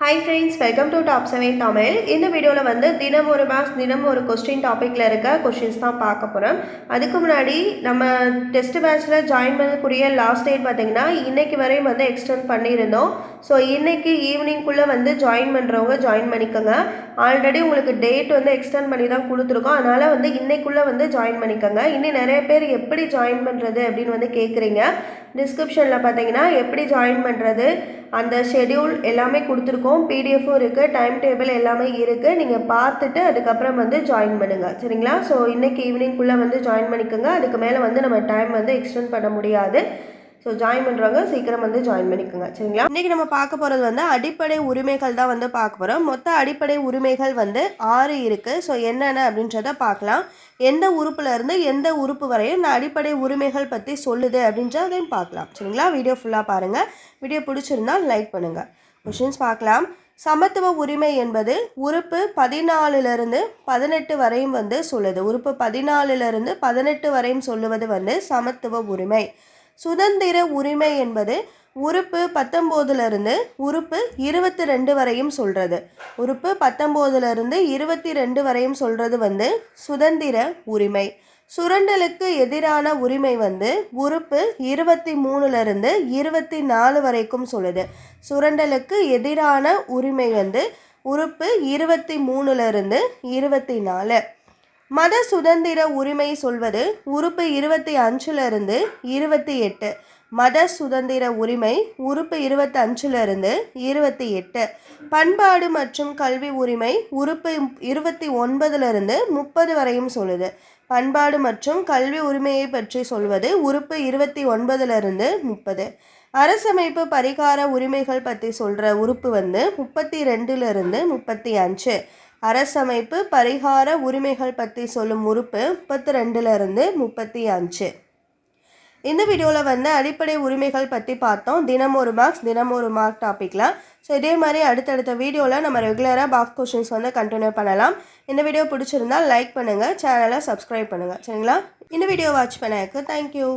Hi friends welcome to top seven Tamil இந்த வீடியோவில் வந்து தினம் ஒரு மேக்ஸ் தினம் ஒரு கொஸ்டின் டாப்பிக்கில் இருக்க கொஸ்டின்ஸ் தான் பார்க்க போகிறோம் அதுக்கு முன்னாடி நம்ம டெஸ்ட் பேட்சில் ஜாயின் பண்ணக்கூடிய லாஸ்ட் டேட் பார்த்தீங்கன்னா இன்றைக்கி வரையும் வந்து எக்ஸ்டெண்ட் பண்ணியிருந்தோம். ஸோ இன்றைக்கி ஈவினிங்குள்ளே வந்து ஜாயின் பண்ணுறவங்க ஜாயின் பண்ணிக்கோங்க. ஆல்ரெடி உங்களுக்கு டேட் வந்து எக்ஸ்டெண்ட் பண்ணி தான் கொடுத்துருக்கோம். அதனால் வந்து இன்றைக்குள்ளே வந்து ஜாயின் பண்ணிக்கோங்க. இன்னும் நிறைய பேர் எப்படி ஜாயின் பண்ணுறது அப்படின்னு வந்து கேட்குறீங்க டிஸ்கிரிப்ஷனில் பார்த்தீங்கன்னா எப்படி ஜாயின் பண்ணுறது அந்த ஷெடியூல் எல்லாமே கொடுத்துருக்கோம். பிடிஎஃப்பும் இருக்குது டைம் டேபிள் எல்லாமே இருக்குது நீங்கள் பார்த்துட்டு அதுக்கப்புறம் வந்து ஜாயின் பண்ணுங்கள் சரிங்களா? ஸோ இன்றைக்கி ஈவினிங்குள்ளே வந்து ஜாயின் பண்ணிக்கோங்க. அதுக்கு மேலே வந்து நம்ம டைம் வந்து எக்ஸ்டெண்ட் பண்ண முடியாது. ஸோ ஜாயின் பண்ணுறவங்க சீக்கிரம் வந்து ஜாயின் பண்ணிக்கோங்க. சரிங்களா? இன்றைக்கி நம்ம பார்க்க போகிறது வந்து அடிப்படை உரிமைகள் தான் வந்து பார்க்க போகிறோம் மொத்த அடிப்படை உரிமைகள் வந்து ஆறு இருக்குது ஸோ என்னென்ன அப்படின்றத பார்க்கலாம். எந்த உறுப்புலேருந்து எந்த உறுப்பு வரையும் இந்த அடிப்படை உரிமைகள் பற்றி சொல்லுது அப்படின்றதையும் பார்க்கலாம். சரிங்களா? வீடியோ ஃபுல்லாக பாருங்கள் வீடியோ பிடிச்சிருந்தால் லைக் பண்ணுங்கள் கொஷின்ஸ் பார்க்கலாம். சமத்துவ உரிமை என்பது உறுப்பு பதினாலிலிருந்து பதினெட்டு வரையும் வந்து சொல்லுது. உறுப்பு பதினாலிலிருந்து பதினெட்டு வரையும் சொல்லுவது வந்து சமத்துவ உரிமை. சுதந்திர உரிமை என்பது உறுப்பு பத்தொம்போதுலேருந்து உறுப்பு இருபத்தி ரெண்டு வரையும் சொல்கிறது உறுப்பு பத்தொம்போதுலேருந்து இருபத்தி ரெண்டு வரையும் சொல்கிறது வந்து சுதந்திர உரிமை. சுரண்டலுக்கு எதிரான உரிமை வந்து உறுப்பு இருபத்தி மூணுலேருந்து இருபத்தி நாலு வரைக்கும் சொல்லுது. சுரண்டலுக்கு எதிரான உரிமை வந்து உறுப்பு இருபத்தி மூணுலேருந்து இருபத்தி நாலு. மத சுதந்திர உரிமை சொல்வது உறுப்பு இருபத்தி அஞ்சிலிருந்து இருபத்தி எட்டு. மத சுதந்திர உரிமை உறுப்பு இருபத்தி அஞ்சிலிருந்து இருபத்தி எட்டு. பண்பாடு மற்றும் கல்வி உரிமை உறுப்பு இருபத்தி ஒன்பதுலேருந்து முப்பது வரையும் சொல்லுது. பண்பாடு மற்றும் கல்வி உரிமையை பற்றி சொல்வது உறுப்பு இருபத்தி ஒன்பதுலேருந்து முப்பது. அரசமைப்பு பரிகார உரிமைகள் பற்றி சொல்கிற உறுப்பு வந்து முப்பத்தி ரெண்டுலேருந்து முப்பத்தி அஞ்சு. அரசமைப்பு பரிகார உரிமைகள் பற்றி சொல்லும் உறுப்பு முப்பத்தி ரெண்டுலேருந்து முப்பத்தி அஞ்சு. இந்த வீடியோவில் வந்து அடிப்படை உரிமைகள் பற்றி பார்த்தோம். தினம் ஒரு மார்க்ஸ் தினம் ஒரு மார்க் டாப்பிக்கில் ஸோ இதே மாதிரி அடுத்தடுத்த வீடியோவில் நம்ம ரெகுலராக பாக்ஸ் கொஷின்ஸ் வந்து கண்டினியூ பண்ணலாம். இந்த வீடியோ பிடிச்சிருந்தால் லைக் பண்ணுங்கள் சேனலை சப்ஸ்கிரைப் பண்ணுங்கள் சரிங்களா? இந்த வீடியோ வாட்ச் பண்ணதுக்கு தேங்க்யூ